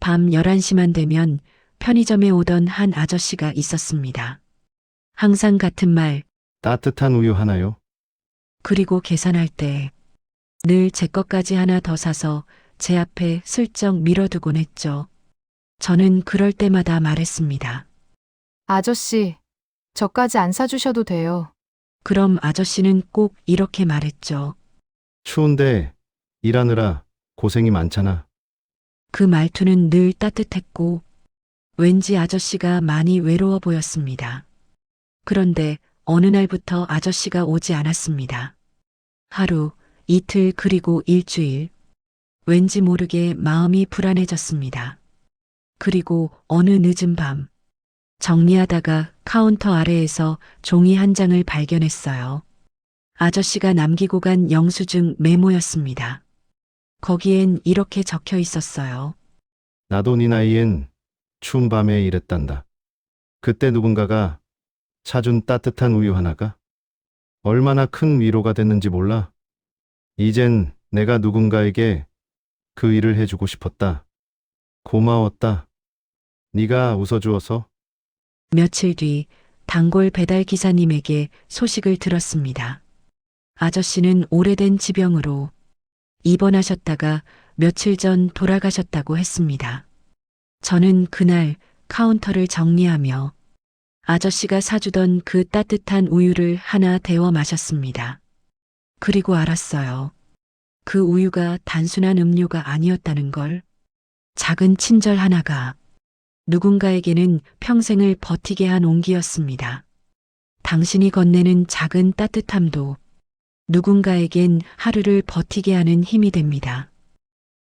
밤 11시만 되면 편의점에 오던 한 아저씨가 있었습니다. 항상 같은 말, 따뜻한 우유 하나요? 그리고 계산할 때 늘 제 것까지 하나 더 사서 제 앞에 슬쩍 밀어두곤 했죠. 저는 그럴 때마다 말했습니다. 아저씨, 저까지 안 사주셔도 돼요. 그럼 아저씨는 꼭 이렇게 말했죠. 추운데 일하느라 고생이 많잖아. 그 말투는 늘 따뜻했고 왠지 아저씨가 많이 외로워 보였습니다. 그런데 어느 날부터 아저씨가 오지 않았습니다. 하루, 이틀 그리고 일주일. 왠지 모르게 마음이 불안해졌습니다. 그리고 어느 늦은 밤, 정리하다가 카운터 아래에서 종이 한 장을 발견했어요. 아저씨가 남기고 간 영수증 메모였습니다. 거기엔 이렇게 적혀 있었어요. 나도 네 나이엔 추운 밤에 일했단다. 그때 누군가가 사준 따뜻한 우유 하나가 얼마나 큰 위로가 됐는지 몰라. 이젠 내가 누군가에게 그 일을 해주고 싶었다. 고마웠다. 네가 웃어주어서 며칠 뒤 단골 배달 기사님에게 소식을 들었습니다. 아저씨는 오래된 지병으로 입원하셨다가 며칠 전 돌아가셨다고 했습니다. 저는 그날 카운터를 정리하며 아저씨가 사주던 그 따뜻한 우유를 하나 데워 마셨습니다. 그리고 알았어요. 그 우유가 단순한 음료가 아니었다는 걸. 작은 친절 하나가 누군가에게는 평생을 버티게 한 온기였습니다. 당신이 건네는 작은 따뜻함도 누군가에겐 하루를 버티게 하는 힘이 됩니다.